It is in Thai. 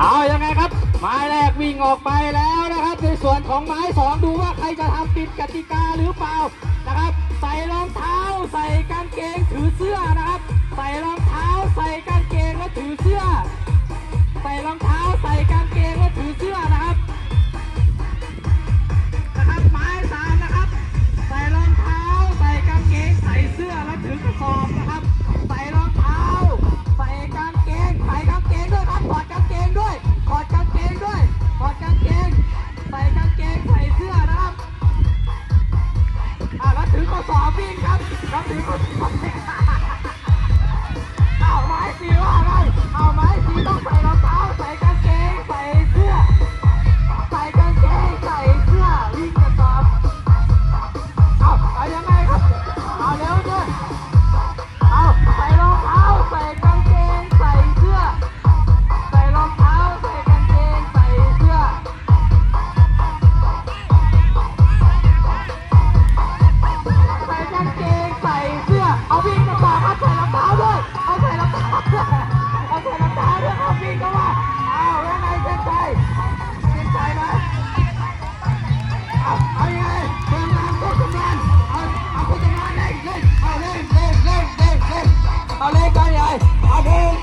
เอายังไงครับ ไม้แรกวิ่งออกไปแล้วนะครับ ในส่วนของไม้สองดูว่าใครจะทำผิดกติกาหรือเปล่านะครับ ใส่รองเท้าใส่ आने का न्याय अगर